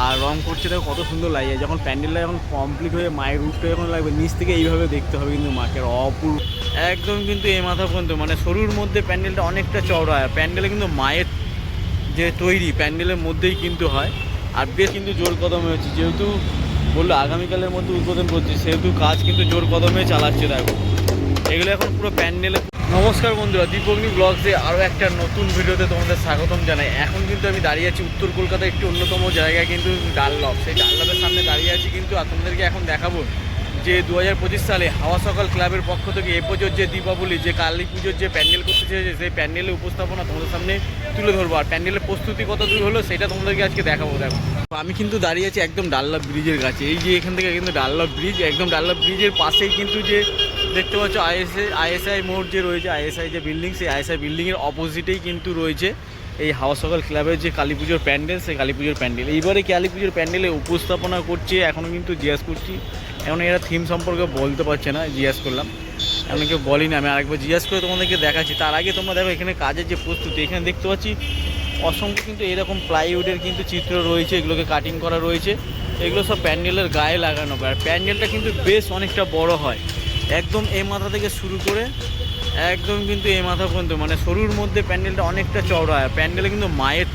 আর রং করছে, দেখো কত সুন্দর লাগে যখন প্যান্ডেলটা যখন কমপ্লিট হয়ে মায়ের রূপটা যখন লাগবে, নিচ থেকে এইভাবে দেখতে হবে কিন্তু মাকে। অপূর্ব। একদম কিন্তু এই মাথা পর্যন্ত মানে সরুর মধ্যে প্যান্ডেলটা অনেকটা চওড়া। হয় প্যান্ডেলে কিন্তু মায়ের যে তৈরি, প্যান্ডেলের মধ্যেই কিন্তু হয়। আর বেশ কিন্তু জোর কদমে হচ্ছে। যেহেতু বলল আগামীকালের মধ্যে উদ্বোধন করছে, সেহেতু কাজ কিন্তু জোর কদমে চালাচ্ছে, দেখো। এগুলো এখন পুরো প্যান্ডেলে নমস্কার বন্ধুরা দীপগ্নি ব্লগসে আরও একটা নতুন ভিডিওতে তোমাদের স্বাগতম জানাই। এখন কিন্তু আমি দাঁড়িয়ে আছি উত্তর কলকাতার একটি অন্যতম জায়গায় কিন্তু ডাল্লভ সেই ডাল্লভের সামনে দাঁড়িয়ে আছি কিন্তু আর তোমাদেরকে এখন দেখাবো যে দু হাজার পঁচিশ সালে হাওয়া সকাল ক্লাবের পক্ষ থেকে এ পুজোর যে দীপাবলি, যে কালী পুজোর যে প্যান্ডেল করতে চেয়েছে, সেই প্যান্ডেলের উপস্থাপনা তোমাদের সামনে তুলে ধরবো। আর প্যান্ডেলের প্রস্তুতি কত দূর হলো সেটা তোমাদেরকে আজকে দেখাবো, দেখো। আমি কিন্তু দাঁড়িয়ে আছি একদম ডাল্লাভ ব্রিজের কাছে। এই যে এখান থেকে কিন্তু ডাল্লাভ ব্রিজ একদম ডাল্লাভ ব্রিজের পাশেই কিন্তু যে দেখতে পাচ্ছ আইএসএ আইএসআই মোড় যে রয়েছে আইএসআই যে বিল্ডিং সেই আইএসআই বিল্ডিংয়ের অপোজিটেই কিন্তু রয়েছে এই হাওয়া সকাল ক্লাবের যে কালী পুজোর প্যান্ডেল, সেই কালী পুজোর প্যান্ডেল। এইবারে কালী পুজোর প্যান্ডেলে উপস্থাপনা করছে এখনও কিন্তু জিজ্ঞাসা করছি। এখন এরা থিম সম্পর্কে বলতে পারছে না, জিজ্ঞাসা করলাম। এমন কেউ বলিনি, আমি আরেকবার জিজ্ঞাসা করে তোমাদেরকে দেখাচ্ছি। তার আগে তোমরা দেখো এখানে কাজের যে প্রস্তুতি, এখানে দেখতে পাচ্ছি অসংখ্য কিন্তু এরকম প্লাইউডের কিন্তু চিত্র রয়েছে, এগুলোকে কাটিং করা রয়েছে। এগুলো সব প্যান্ডেলের গায়ে লাগানো, আর প্যান্ডেলটা কিন্তু বেশ অনেকটা বড় হয়। একদম এই মাথা থেকে শুরু করে একদম কিন্তু এই মাথা পর্যন্ত মানে সরুর মধ্যে প্যান্ডেলটা অনেকটা চওড়া হয় প্যান্ডেলে কিন্তু মায়ের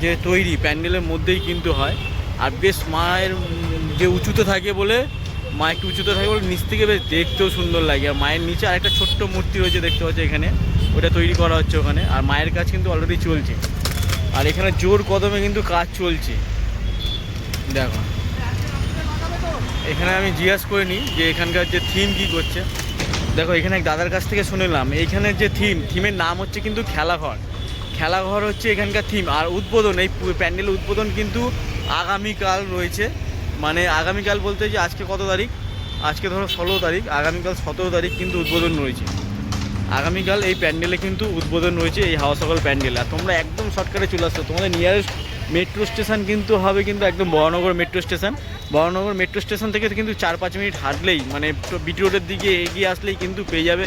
যে তৈরি, প্যান্ডেলের মধ্যেই কিন্তু হয়। আর বেশ মায়ের যে উঁচুতে থাকে বলে, মা একটু উঁচুতে থাকে বলে নিচ থেকে বেশ দেখতেও সুন্দর লাগে। আর মায়ের নিচে আরেকটা ছোট্ট মূর্তি রয়েছে দেখতে পাচ্ছি এখানে, ওটা তৈরি করা হচ্ছে ওখানে। আর মায়ের কাজ কিন্তু অলরেডি চলছে। আর এখানে জোর কদমে কিন্তু কাজ চলছে। দেখো। এখানে আমি জিজ্ঞাস করে নিই যে এখানকার যে থিম কী করছে। দেখো, এখানে এক দাদার কাছ থেকে শুনলাম এইখানের যে থিম থিমের নাম হচ্ছে কিন্তু খেলাঘর। খেলাঘর হচ্ছে এখানকার থিম আর উদ্বোধন, এই প্যান্ডেলের উদ্বোধন কিন্তু আগামীকাল রয়েছে। মানে আগামীকাল বলতে যে আজকে কত তারিখ? আজকে ধরো ষোলো তারিখ, আগামীকাল সতেরো তারিখ কিন্তু উদ্বোধন রয়েছে। আগামীকাল এই প্যান্ডেলে কিন্তু উদ্বোধন রয়েছে এই হাওয়া সকল প্যান্ডেল, আর তোমরা একদম শর্টকাটে চলে আসছো। তোমাদের নিয়ারেস্ট মেট্রো স্টেশন কিন্তু হবে কিন্তু একদম Baranagar metro station. Baranagar metro station থেকে কিন্তু চার পাঁচ মিনিট হাঁটলেই মানে বিটি রোডের দিকে এগিয়ে আসলেই কিন্তু পেয়ে যাবে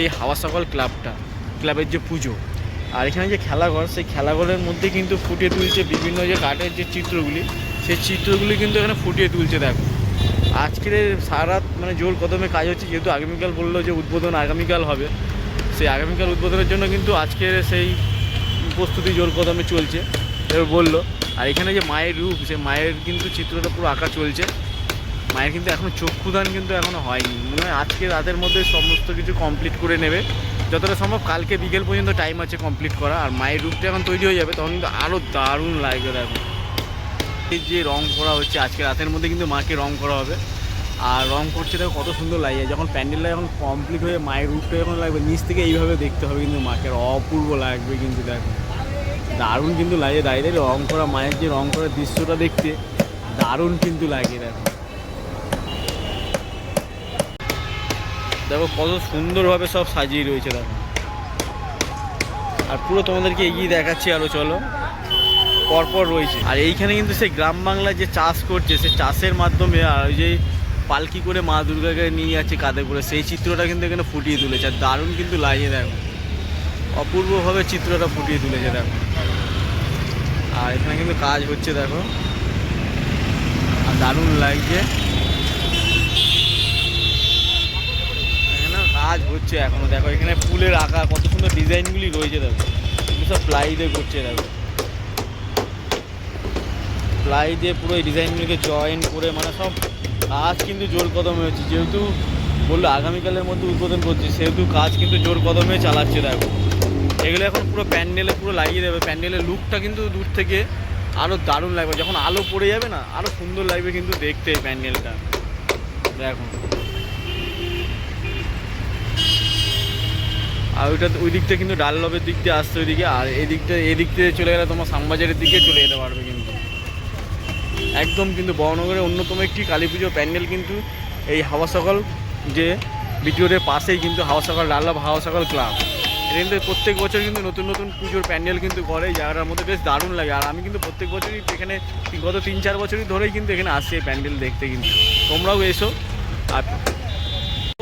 এই হাওয়া সকল ক্লাবটা, ক্লাবের যে পুজো। আর এখানে যে খেলাঘর, সেই খেলাঘরের মধ্যে কিন্তু ফুটিয়ে তুলছে বিভিন্ন যে কাঠের যে চিত্রগুলি, সেই চিত্রগুলি কিন্তু এখানে ফুটিয়ে তুলছে, দেখো। আজকের সারা মানে জোর কদমে কাজ হচ্ছে, যেহেতু আগামীকাল বলল যে উদ্বোধন আগামীকাল হবে, সেই আগামীকাল উদ্বোধনের জন্য কিন্তু আজকের সেই প্রস্তুতি জোর কদমে চলছে। এবার বলল, আর এখানে যে মায়ের রূপ, সে মায়ের কিন্তু চিত্রটা পুরো আঁকা চলছে। মায়ের কিন্তু এখনও চক্ষুদান কিন্তু এখনও হয়নি। মনে হয় আজকে রাতের মধ্যে সমস্ত কিছু কমপ্লিট করে নেবে। যতটা সম্ভব কালকে বিকেল পর্যন্ত টাইম আছে কমপ্লিট করা। আর মায়ের রূপটা এখন তৈরি হয়ে যাবে, তখন কিন্তু আরও দারুণ লাগবে দেখো। এই যে রং করা হচ্ছে, আজকে রাতের মধ্যে কিন্তু মাকে রং করা হবে। আর রং করছে দেখো কত সুন্দর লাগে যখন প্যান্ডেলটা যখন কমপ্লিট হয়ে মায়ের রূপটা যখন লাগবে, নিচ থেকে এইভাবে দেখতে হবে কিন্তু মাকে। অপূর্ব লাগবে কিন্তু দেখো। দারুণ কিন্তু লাগে দাঁড়িয়ে রং করা, মায়ের যে রং করার দৃশ্যটা দেখতে, দারুণ কিন্তু লাগে দেখো। দেখো কত সুন্দরভাবে সব সাজিয়ে রয়েছে দেখো। আর পুরো তোমাদেরকে এগিয়ে দেখাচ্ছি আরও চলো। পরপর রয়েছে। আর এইখানে কিন্তু সেই গ্রাম বাংলায় যে চাষ করছে সে চাষের মাধ্যমে আর ওই যে পালকি করে মা দুর্গাকে নিয়ে যাচ্ছে কাঁধে করে, সেই চিত্রটা কিন্তু এখানে ফুটিয়ে তুলেছে। আর দারুণ কিন্তু লাগিয়ে দেখো। অপূর্বভাবে চিত্রটা ফুটিয়ে তুলেছে দেখো। আর এখানে কিন্তু কাজ হচ্ছে, দেখো। আর দারুণ লাগছে। কাজ হচ্ছে এখনও। দেখো, এখানে ফুলের আঁকা কত সুন্দর ডিজাইনগুলি রয়েছে, দেখো। এগুলো সব প্লাই দিয়ে করছে, দেখো। প্লাই দিয়ে পুরো এই ডিজাইনগুলিকে জয়েন করে মানে সব কাজ কিন্তু জোর কদমে হচ্ছে। যেহেতু বলল, আগামীকালের মধ্যে উদ্বোধন করছে, সেহেতু কাজ কিন্তু জোর কদমে চালাচ্ছে, দেখো। এগুলো এখন পুরো প্যান্ডেলে পুরো লাগিয়ে দেবে। প্যান্ডেলের লুকটা কিন্তু দূর থেকে আরও দারুণ লাগবে। যখন আলো পড়ে যাবে না আরও সুন্দর লাগবে কিন্তু দেখতে এই প্যান্ডেলটা। দেখো। আর ওইটা ওই দিকটা কিন্তু ডাললবের দিক দিয়ে আসছে ওইদিকে। আর এদিকটা এদিক থেকে চলে গেলে তোমার শ্যামবাজারের দিকে চলে যেতে পারবে কিন্তু। একদম কিন্তু বড়নগরের অন্যতম একটি কালী পুজো প্যান্ডেল কিন্তু এই হাওয়া সকল যে বিটিওরের পাশেই কিন্তু হাওয়া সকাল ডাল্লাভ হাওয়া সকল ক্লাব। কিন্তু প্রত্যেক বছর কিন্তু নতুন নতুন পুজোর প্যান্ডেল কিন্তু করে জায়গাটার মধ্যে বেশ দারুণ লাগে। আর আমি কিন্তু প্রত্যেক বছরই এখানে গত তিন, চার বছরই ধরেই কিন্তু এখানে আসছি এই প্যান্ডেল দেখতে কিন্তু। তোমরাও এসো। আর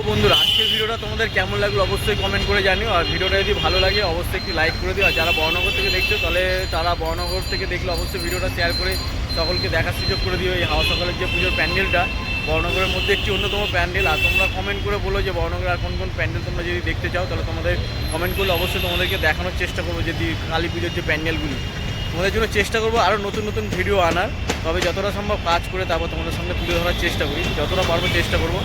বন্ধুরা, আজকের ভিডিওটা তোমাদের কেমন লাগল অবশ্যই কমেন্ট করে জানিও। আর ভিডিওটা যদি ভালো লাগে, অবশ্যই একটি লাইক করে দিও। আর যারা বর্ণনগর থেকে দেখছ, তাহলে তারা বর্ণনগর থেকে দেখলে অবশ্যই ভিডিওটা শেয়ার করে সকলকে দেখার সুযোগ করে দিও। এই হাওয়া সকালের যে পুজোর প্যান্ডেলটা বর্ণগরের মধ্যে একটি অন্যতম প্যান্ডেল। আর তোমরা কমেন্ট করে বলো যে বর্ণগর আর কোন কোন প্যান্ডেল তোমরা যদি দেখতে চাও, তাহলে তোমাদের কমেন্ট করলে অবশ্যই তোমাদেরকে দেখানোর চেষ্টা করব যদি কালী পুজোর যে প্যান্ডেলগুলি। তোমাদের জন্য চেষ্টা করব আরও নতুন নতুন ভিডিও আনার। তবে যতটা সম্ভব কাজ করে তারপর তোমাদের সঙ্গে তুলে ধরার চেষ্টা করি। যতটা পারব চেষ্টা করব।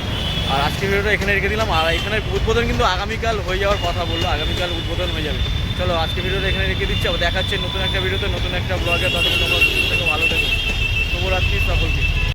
আর আজকের ভিডিওটা এখানে রেখে দিলাম। আর এখানের উদ্বোধন কিন্তু আগামীকাল হয়ে যাওয়ার কথা বলল। আগামীকাল উদ্বোধন হয়ে যাবে। চলো আজকে ভিডিওটা এখানে রেখে দিচ্ছি। আবার দেখাচ্ছে নতুন একটা ভিডিওতে, নতুন একটা ব্লগে ততক্ষণ তোমরা ভালো থেকো। শুভরাত্রি সকলকে।